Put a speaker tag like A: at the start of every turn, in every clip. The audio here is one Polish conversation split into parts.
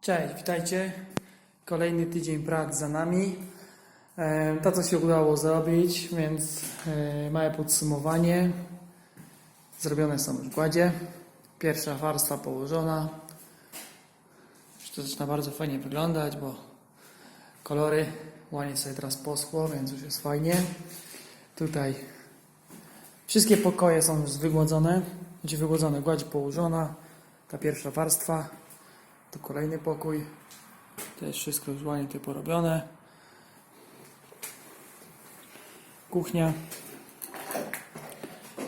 A: Cześć, witajcie. Kolejny tydzień prac za nami. E, To, co się udało zrobić, więc e, małe podsumowanie. Zrobione są już gładzie. Pierwsza warstwa położona. Już to zaczyna bardzo fajnie wyglądać, bo kolory ładnie sobie teraz poschło, więc już jest fajnie. Tutaj wszystkie pokoje są już wygłodzone. Będzie wygłodzone gładź położona. Ta pierwsza warstwa. Tu kolejny pokój. Też wszystko już ładnie porobione. Kuchnia.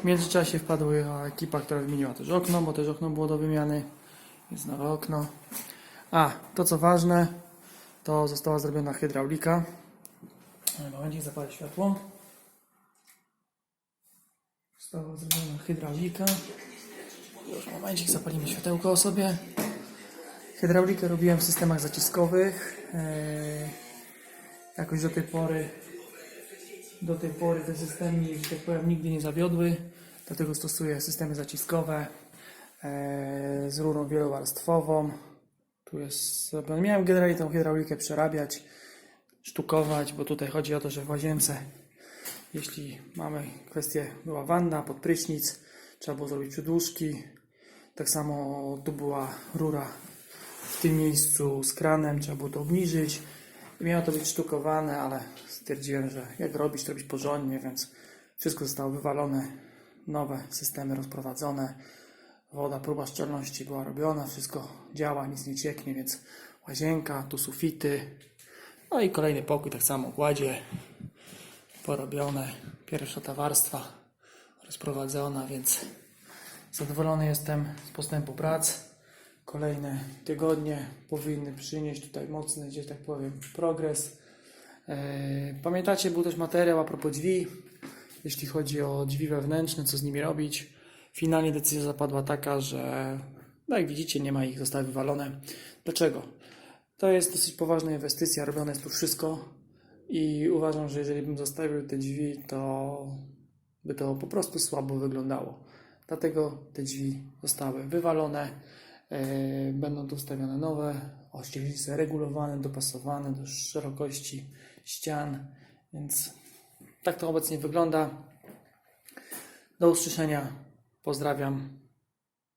A: W międzyczasie wpadła ekipa, która wymieniła też okno, bo też okno było do wymiany. Jest nowe okno. A, to co ważne, to została zrobiona hydraulika. Momencik, zapalę światło. Została zrobiona hydraulika. Już momencik, zapalimy światełko sobie. Hydraulikę robiłem w systemach zaciskowych. Eee, jakoś do tej pory do tej pory te systemy, że tak powiem, nigdy nie zawiodły. Dlatego stosuję systemy zaciskowe eee, z rurą wielowarstwową. Tu jest. Miałem generalnie tą hydraulikę przerabiać, sztukować, bo tutaj chodzi o to, że w łazience, jeśli mamy kwestię, była wanna pod prysznic, trzeba było zrobić przedłużki. Tak samo tu była rura tym miejscu z kranem, trzeba było to obniżyć. Miało to być sztukowane, ale stwierdziłem, że jak robić, to robić porządnie, więc wszystko zostało wywalone, nowe systemy rozprowadzone, woda, próba szczelności była robiona, wszystko działa, nic nie cieknie, więc łazienka, tu sufity, no i kolejny pokój, tak samo gładzie porobione, pierwsza ta warstwa rozprowadzona, więc zadowolony jestem z postępu prac. Kolejne tygodnie powinny przynieść tutaj mocny, gdzieś tak powiem, progres. E, Pamiętacie, był też materiał a propos drzwi, jeśli chodzi o drzwi wewnętrzne, co z nimi robić. Finalnie decyzja zapadła taka, że no jak widzicie, nie ma ich, zostały wywalone. Dlaczego? To jest dosyć poważna inwestycja, robione jest tu wszystko i uważam, że jeżeli bym zostawił te drzwi, to by to po prostu słabo wyglądało. Dlatego te drzwi zostały wywalone. E, Będą tu nowe, ościeżnice regulowane, dopasowane do szerokości ścian, więc tak to obecnie wygląda. Do usłyszenia. Pozdrawiam.